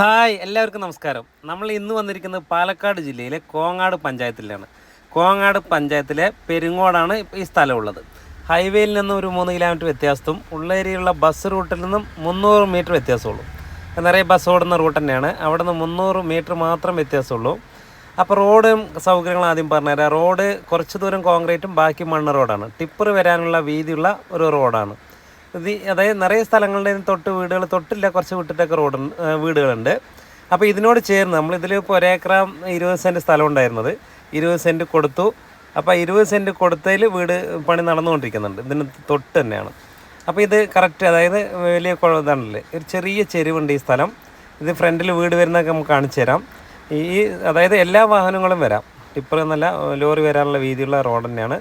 Hi എല്ലാവർക്കും നമസ്കാരം. നമ്മൾ ഇന്ന് വന്നിരിക്കുന്നത് പാലക്കാട് ജില്ലയിലെ കോങ്ങാട് പഞ്ചായത്തിലാണ്. കോങ്ങാട് പഞ്ചായത്തിലെ പെരുങ്ങോടാണ് ഈ സ്ഥലമുള്ളത്. ഹൈവേയിൽ നിന്നും ഒരു മൂന്ന് കിലോമീറ്റർ വ്യത്യാസവും ഉള്ളേരിയുള്ള ബസ് റൂട്ടിൽ നിന്നും മുന്നൂറ് മീറ്റർ വ്യത്യാസമുള്ളൂ. നിറയെ ബസ് ഓടുന്ന റൂട്ട് തന്നെയാണ്. അവിടെ നിന്ന് മുന്നൂറ് മീറ്റർ മാത്രം വ്യത്യാസമുള്ളൂ. അപ്പോൾ റോഡ് സൗകര്യങ്ങൾ ആദ്യം പറഞ്ഞുതരാം റോഡ് കുറച്ച് ദൂരം കോൺക്രീറ്റും ബാക്കി മണ്ണ് റോഡാണ് ടിപ്പർ വരാനുള്ള വീതിയുള്ള ഒരു റോഡാണ് അതായത് നിറയെ സ്ഥലങ്ങളുടെ തൊട്ട് വീടുകൾ തൊട്ടില്ല കുറച്ച് വിട്ടിട്ടൊക്കെ റോഡ് വീടുകളുണ്ട്. അപ്പോൾ ഇതിനോട് ചേർന്ന് നമ്മളിതിൽ ഇപ്പോൾ ഒരേക്കറ ഇരുപത് സെന്റ് സ്ഥലം ഉണ്ടായിരുന്നത്. ഇരുപത് സെന്റ് കൊടുത്തു. അപ്പോൾ ഇരുപത് സെന്റ് കൊടുത്തതിൽ വീട് പണി നടന്നുകൊണ്ടിരിക്കുന്നുണ്ട്. ഇതിന് തൊട്ട് തന്നെയാണ്. അപ്പോൾ ഇത് കറക്റ്റ് അതായത് വലിയ കുഴ ഇതാണല്ലേ? ഒരു ചെറിയ ചെരുവുണ്ട് ഈ സ്ഥലം. ഇത് ഫ്രണ്ടിൽ വീട് വരുന്നതൊക്കെ നമുക്ക് കാണിച്ചു തരാം. ഈ അതായത് എല്ലാ വാഹനങ്ങളും വരാം. ടിപ്പർ എന്നല്ല ലോറി വരാനുള്ള വീതിയുള്ള റോഡ് തന്നെയാണ്.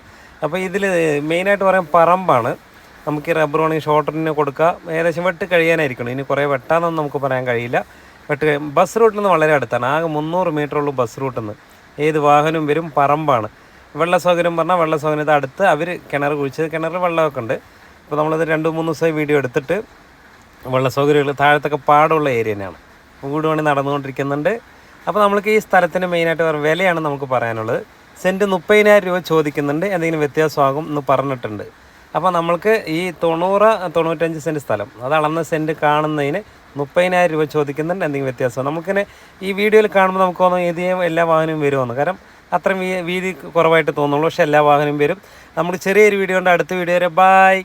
അപ്പോൾ ഇതിൽ മെയിനായിട്ട് പറയാൻ പറമ്പാണ്. നമുക്ക് ഈ റബ്ബർ വേണമെങ്കിൽ ഷോർട്ടറിന് കൊടുക്കുക ഏകദേശം വെട്ട് കഴിയാനായിരിക്കണം. ഇനി കുറേ വെട്ടാന്നൊന്നും നമുക്ക് പറയാൻ കഴിയില്ല. വെട്ട് ബസ് റൂട്ടിൽ നിന്ന് വളരെ അടുത്താണ്. ആകെ മുന്നൂറ് മീറ്റർ ഉള്ളൂ ബസ് റൂട്ടിൽ നിന്ന് ഏത് വാഹനവും വരും പറമ്പാണ്. വെള്ള സൗകര്യം പറഞ്ഞാൽ വെള്ള സൗകര്യം. ഇത് അടുത്ത് അവർ കിണർ കുഴിച്ചത് കിണറിൽ വെള്ളമൊക്കെ ഉണ്ട്. അപ്പോൾ നമ്മളിത് രണ്ട് മൂന്ന് ദിവസമായി വീഡിയോ എടുത്തിട്ട് വെള്ള സൗകര്യങ്ങൾ താഴത്തൊക്കെ പാടുള്ള ഏരിയ തന്നെയാണ് വീട് പണി നടന്നുകൊണ്ടിരിക്കുന്നുണ്ട്. അപ്പോൾ നമ്മൾക്ക് ഈ സ്ഥലത്തിന് മെയിനായിട്ട് വേറെ വിലയാണ് നമുക്ക് പറയാനുള്ളത്. സെന്റ് മുപ്പതിനായിരം രൂപ ചോദിക്കുന്നുണ്ട്. എന്തെങ്കിലും വ്യത്യാസമാകും എന്ന് പറഞ്ഞിട്ടുണ്ട്. അപ്പോൾ നമ്മൾക്ക് ഈ തൊണ്ണൂറ് തൊണ്ണൂറ്റഞ്ച് സെന്റ് സ്ഥലം അത് അളന്ന സെന്റ് കാണുന്നതിന് മുപ്പതിനായിരം രൂപ ചോദിക്കുന്നുണ്ട്. എന്തെങ്കിലും വ്യത്യാസം നമുക്കിനെ ഈ വീഡിയോയിൽ കാണുമ്പോൾ നമുക്ക് തോന്നും ഏത് എല്ലാ വാഹനവും വരുമെന്ന്. കാരണം അത്രയും വീതി കുറവായിട്ട് തോന്നുള്ളൂ. പക്ഷേ എല്ലാ വാഹനവും വരും. നമ്മൾ ചെറിയൊരു വീഡിയോ ഉണ്ട്. അടുത്ത വീഡിയോ വരെ. ബായ്